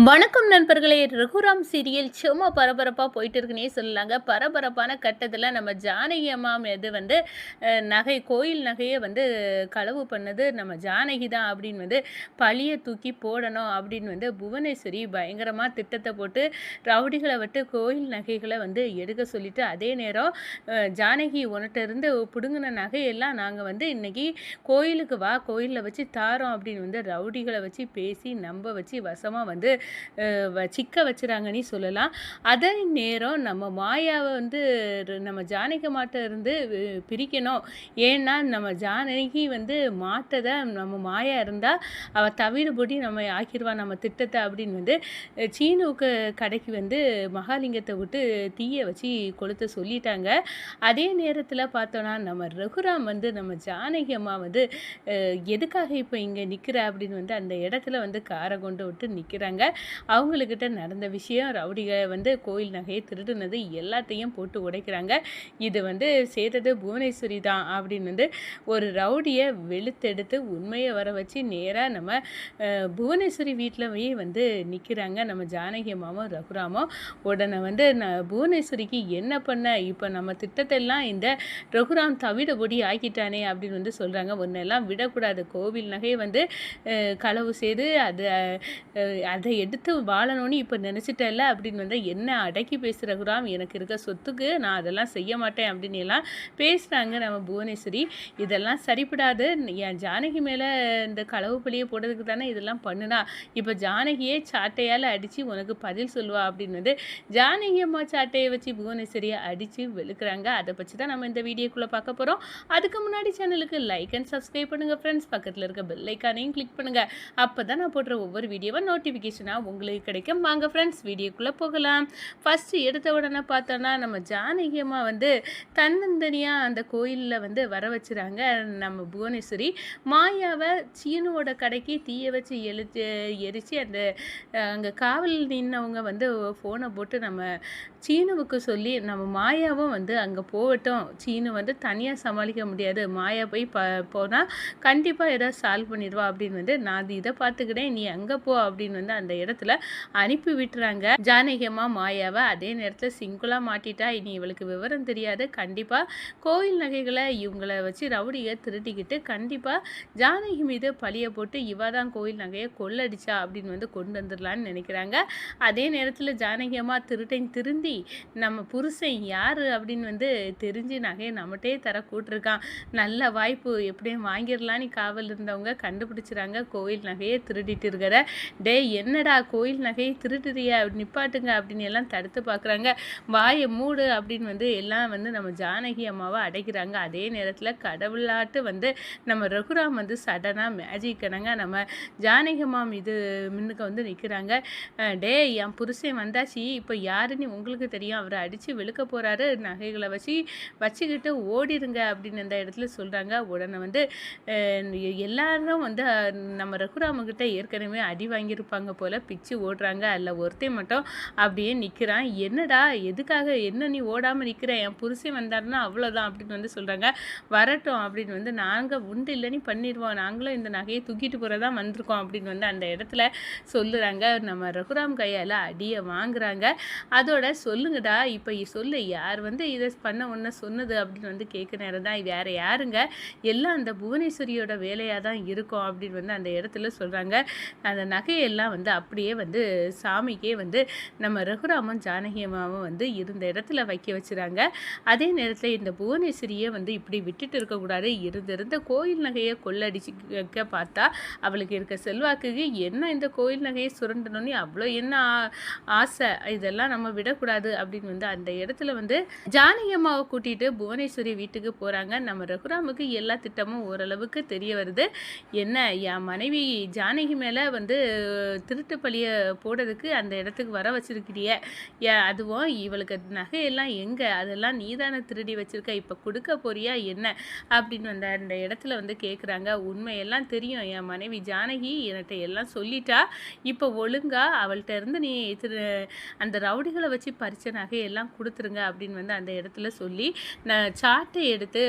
வணக்கம் நண்பர்களே. ரகுராம் சீரியல் சும்மா பரபரப்பாக போயிட்டு இருக்குன்னே சொல்லலாங்க. பரபரப்பான கட்டத்தில் நம்ம ஜானகி அம்மா இது வந்து நகை கோயில் நகையை வந்து களவு பண்ணது நம்ம ஜானகி தான் அப்படின்னு வந்து பழியை தூக்கி போடணும் அப்படின்னு வந்து புவனேஸ்வரி பயங்கரமாக திட்டத்தை போட்டு ரவுடிகளை விட்டு கோயில் நகைகளை வந்து எடுக்க சொல்லிட்டு அதே நேரம் ஜானகி உன்கிட்டருந்து பிடுங்கின நகையெல்லாம் நாங்கள் வந்து இன்னைக்கு கோயிலுக்கு வா கோயிலில் வச்சு தாரோம் அப்படின்னு வந்து ரவுடிகளை வச்சு பேசி நம்ப வச்சு வசமாக வந்து சிக்க வச்சுறாங்கன்னு சொல்லலாம். அதே நேரம் நம்ம மாயாவை வந்து நம்ம ஜானகி மாட்டை இருந்து பிரிக்கணும். ஏன்னா நம்ம ஜானகி வந்து மாட்டதை நம்ம மாயா இருந்தால் அவள் தவிடுபடி நம்ம ஆக்கிடுவா நம்ம திட்டத்தை அப்படின்னு வந்து சீனுக்கு கடைக்கு வந்து மகாலிங்கத்தை விட்டு தீயை வச்சு கொளுத்த சொல்லிட்டாங்க. அதே நேரத்தில் பார்த்தோன்னா நம்ம ரகுராம் வந்து நம்ம ஜானகி அம்மா வந்து எதுக்காக இப்போ இங்கே நிற்கிற அப்படின்னு வந்து அந்த இடத்துல வந்து காரை கொண்டு விட்டு நிற்கிறாங்க அவங்கக்கிட்ட நடந்த விஷயம் ரவுடிகளை வந்து கோயில் நகையை திருடுனது எல்லாத்தையும் போட்டு உடைக்கிறாங்க. இது வந்து செய்தது புவனேஸ்வரி தான் அப்படின்னு வந்து ஒரு ரவுடியை வெளுத்தெடுத்து உண்மையை வர வச்சு நேராக நம்ம புவனேஸ்வரி வீட்டில் வந்து நிற்கிறாங்க நம்ம ஜானகி அம்மாவும் ரகுராமும் உடனே வந்து நான் புவனேஸ்வரிக்கு என்ன பண்ண? இப்போ நம்ம திட்டத்தெல்லாம் இந்த ரகுராம் தவிடபொடி ஆக்கிட்டானே அப்படின்னு வந்து சொல்கிறாங்க ஒன்றெல்லாம் விடக்கூடாது. கோவில் நகையை வந்து களவு செய்து அதை அதை எடுத்து வாழணும்னு இப்போ நினச்சிட்டல அப்படின்னு வந்து என்ன அடக்கி பேசுகிற குராம் எனக்கு இருக்க சொத்துக்கு நான் அதெல்லாம் செய்ய மாட்டேன் அப்படின்னு எல்லாம் பேசுகிறாங்க நம்ம புவனேஸ்வரி. இதெல்லாம் சரிப்படாது. என் ஜானகி மேலே இந்த களவு பழியை போடுறதுக்கு தானே இதெல்லாம் பண்ணுனா? இப்போ ஜானகியே சாட்டையால் அடித்து உனக்கு பதில் சொல்லுவா அப்படின்னு வந்து ஜானகி அம்மா சாட்டையை வச்சு புவனேஸ்வரியை அடித்து வெளுக்கிறாங்க. அதை பற்றி தான் நம்ம இந்த வீடியோக்குள்ளே பார்க்க போகிறோம் அதுக்கு முன்னாடி சேனலுக்கு லைக் அண்ட் சப்ஸ்கிரைப் பண்ணுங்கள் ஃப்ரெண்ட்ஸ் பக்கத்தில் இருக்க பெல் ஐக்கானையும் கிளிக் பண்ணுங்கள் அப்போ தான் நான் போடுற ஒவ்வொரு வீடியோவை நோட்டிஃபிகேஷனாக உங்களுக்கு கிடைக்கும். வாங்க ஃப்ரெண்ட்ஸ் வீடியோக்குள்ளே போகலாம். ஃபஸ்ட்டு எடுத்த உடனே பார்த்தோன்னா நம்ம ஜானகி அம்மா வந்து தன்னந்தனியாக அந்த கோயிலில் வந்து வர வச்சுறாங்க. நம்ம புவனேஸ்வரி மாயாவை சீனுவோட கடைக்கு தீயை வச்சு எழுத்து எரித்து அந்த அங்கே காவல் நின்னவங்க வந்து ஃபோனை போட்டு நம்ம சீனுவுக்கு சொல்லி நம்ம மாயாவும் வந்து அங்கே போகட்டும். சீனு வந்து தனியாக சமாளிக்க முடியாது. மாயா போய் ப போனால் கண்டிப்பாக ஏதாவது சால்வ் பண்ணிடுவா அப்படின்னு வந்து நான் அது இதை பார்த்துக்கிட்டேன் நீ அங்கே போ. அப்படின்னு வந்து அந்த இடத்துல அனுப்பி விட்டுறாங்க. ஜானகியம்மா மாயாவை அதே நேரத்தில் சிங்குலாக மாட்டிட்டா. இனி இவளுக்கு விவரம் தெரியாது. கண்டிப்பாக கோயில் நகைகளை இவங்கள வச்சு ரவுடியை திருட்டிக்கிட்டு கண்டிப்பாக ஜானகி மீது பழிய போட்டு இவ தான் கோயில் நகையை கொள்ளடிச்சா அப்படின்னு வந்து கொண்டு வந்துடலான்னு நினைக்கிறாங்க. அதே நேரத்தில் ஜானகி அம்மா திருந்தி நம்ம புருஷன் யார் அப்படின்னு வந்து தெரிஞ்சு நகையை நம்மகிட்டே தர கூட்டிருக்கான். நல்ல வாய்ப்பு எப்படியும் வாங்கிடலான்னு காவல் இருந்தவங்க கண்டுபிடிச்சிறாங்க கோயில் நகையை திருடிட்டு இருக்கிற. டேய் என்னடா கோயில் நகையை திருடுறியா? நிப்பாட்டுங்க அப்படின்னு எல்லாம் தடுத்து பார்க்குறாங்க. வாயை மூடு அப்படின்னு வந்து எல்லாம் வந்து நம்ம ஜானகி அம்மாவை அடைக்கிறாங்க அதே நேரத்தில் கடவுளாட்டு வந்து நம்ம ரகுராம் வந்து சடனாக மேஜிக் கணங்க நம்ம ஜானகி அம்மா மீது முன்னுக்கு வந்து நிற்கிறாங்க டே என் புருஷன் வந்தாச்சு. இப்போ யாருன்னு உங்களுக்கு தெரியும். அவரை அடித்து வெளுக்க போகிறாரு நகைகளை வச்சு வச்சுக்கிட்டு ஓடிடுங்க அப்படின்னு அந்த இடத்துல சொல்கிறாங்க உடனே வந்து எல்லாரும் வந்து நம்ம ரகுராமகிட்ட ஏற்கனவே அடி வாங்கியிருப்பாங்க போல் பிச்சு ஓடுறாங்க. அதில் ஒருத்தன் மட்டும் அப்படியே நிற்கிறான் என்னடா எதுக்காக? என்ன நீ ஓடாமல் நிற்கிற என் புருஷன் வந்தாருன்னா அவ்வளோதான் அப்படின்னு வந்து சொல்கிறாங்க வரட்டும் அப்படின்னு வந்து நாங்கள் உண்டு இல்லைன்னு பண்ணிடுவோம் நாங்களும் இந்த நகையை தூக்கிட்டு போகிறதா வந்திருக்கோம் அப்படின்னு வந்து அந்த இடத்துல சொல்லுறாங்க. நம்ம ரகுராம் கையால் அடியை வாங்குறாங்க. அதோட சொல்லுங்கடா இப்போ சொல்லு யார் வந்து இதை பண்ண ஒன்று சொன்னது? அப்படின்னு வந்து கேட்க நேரம் தான். வேற யாருங்க? எல்லாம் அந்த புவனேஸ்வரியோட வேலையாக தான் இருக்கும் அப்படின்னு வந்து அந்த இடத்துல சொல்கிறாங்க அந்த நகையெல்லாம் வந்து அப்படியே வந்து சாமிக்கே வந்து நம்ம ரகுராமன் ஜானகி அம்மாவும் வந்து இருந்த இடத்துல வைக்க வச்சுறாங்க. அதே நேரத்தில் இந்த புவனேஸ்வரியை வந்து இப்படி விட்டுட்டு இருக்கக்கூடாது இருந்திருந்த கோயில் நகையை கொள்ளடிச்சிக்க பார்த்தா அவளுக்கு இருக்க செல்வாக்குக்கு என்ன இந்த கோயில் நகையை சுரண்டணும்னு அவ்வளோ என்ன ஆசை. இதெல்லாம் நம்ம விடக்கூடாது அப்படின்னு வந்து அந்த இடத்துல வந்து ஜானகி அம்மாவை கூட்டிட்டு புவனேஸ்வரி வீட்டுக்கு போகிறாங்க நம்ம ரகுராமுக்கு எல்லா திட்டமும் ஓரளவுக்கு தெரிய வருது. என்ன என் மனைவி ஜானகி மேலே வந்து திருட்டு பழிய போடுறதுக்கு அந்த இடத்துக்கு வர வச்சிருக்கிறிய? ஏ அதுவும் இவளுக்கு நகையெல்லாம் எங்கே? அதெல்லாம் நீதானே திருடி வச்சிருக்க? இப்போ கொடுக்க போறியா என்ன? அப்படின்னு வந்து அந்த இடத்துல வந்து கேட்குறாங்க உண்மையெல்லாம் தெரியும். என் மனைவி ஜானகி என்கிட்ட எல்லாம் சொல்லிட்டா. இப்போ ஒழுங்கா அவள்கிட்ட இருந்து நீ திரு அந்த ரவுடிகளை வச்சு பறித்த நகையெல்லாம் கொடுத்துருங்க அப்படின்னு வந்து அந்த இடத்துல சொல்லி நான் சாட்டை எடுத்து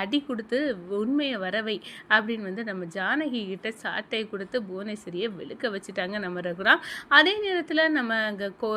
அடி கொடுத்து உண்மையை வரவை அப்படின்னு வந்து நம்ம ஜானகி கிட்ட சாட்டை கொடுத்து புவனேஸ்வரியை வெளுக்க வச்சுட்டாங்க நம்ம நம்ம அதே நேரத்தில் நம்ம அங்கே கோ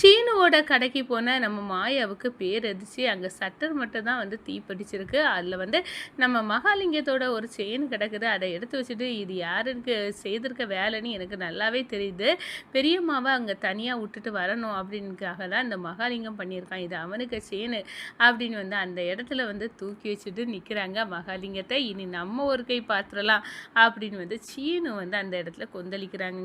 சீனுவோட கடைக்கு போன நம்ம மாயாவுக்கு பேரதிச்சு அங்கே சட்டர் மட்டும் தான் வந்து தீப்பிடிச்சிருக்கு அதில் வந்து நம்ம மகாலிங்கத்தோட ஒரு செயின் கிடக்குது. அதை எடுத்து வச்சுட்டு இது யாருக்கு செய்திருக்க வேலைன்னு எனக்கு நல்லாவே தெரியுது. பெரியம்மாவை அங்கே தனியாக விட்டுட்டு வரணும் அப்படின்னுக்காக தான் இந்த மகாலிங்கம் பண்ணியிருக்கான். இது அவனுக்கு செயின் அப்படின்னு வந்து அந்த இடத்துல வந்து தூக்கி வச்சுட்டு நிற்கிறாங்க மகாலிங்கத்தை. இனி நம்ம ஒரு கை பார்த்துடலாம் அப்படின்னு வந்து சீனு வந்து அந்த இடத்துல கொந்தளிக்கிறாங்க.